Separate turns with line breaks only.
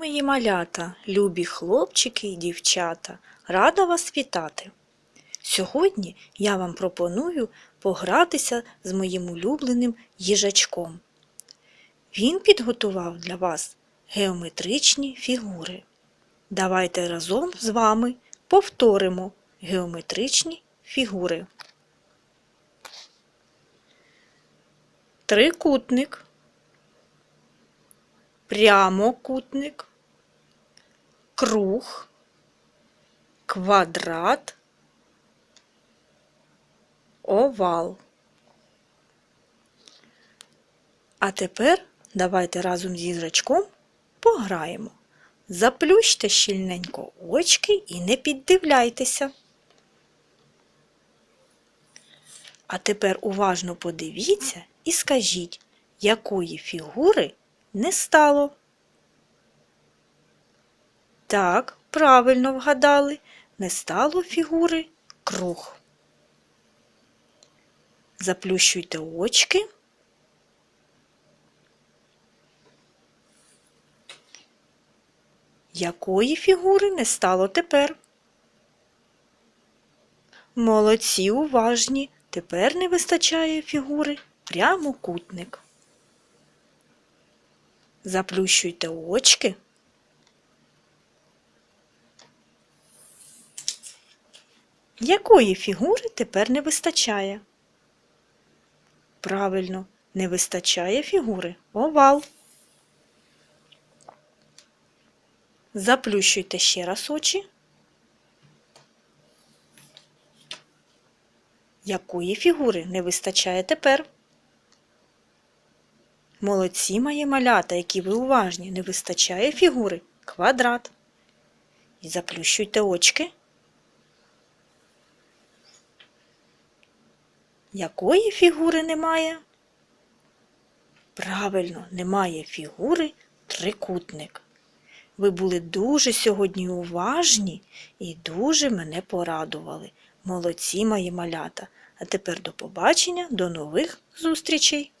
Мої малята, любі хлопчики і дівчата, рада вас вітати. Сьогодні я вам пропоную погратися з моїм улюбленим їжачком. Він підготував для вас геометричні фігури. Давайте разом з вами повторимо геометричні фігури. Трикутник, прямокутник, круг, квадрат, овал. А тепер давайте разом з їжачком пограємо. Заплющте щільненько очки і не піддивляйтеся. А тепер уважно подивіться і скажіть, якої фігури не стало. Так, правильно вгадали, не стало фігури круг. Заплющуйте очки. Якої фігури не стало тепер? Молодці уважні. Тепер не вистачає фігури прямокутник. Заплющуйте очки. Якої фігури тепер не вистачає? Правильно, не вистачає фігури овал. Заплющуйте ще раз очі. Якої фігури не вистачає тепер? Молодці мої малята, які ви уважні, не вистачає фігури квадрат. І заплющуйте очки. Якої фігури немає? Правильно, немає фігури трикутник. Ви були дуже сьогодні уважні і дуже мене порадували. Молодці мої малята. А тепер до побачення, до нових зустрічей!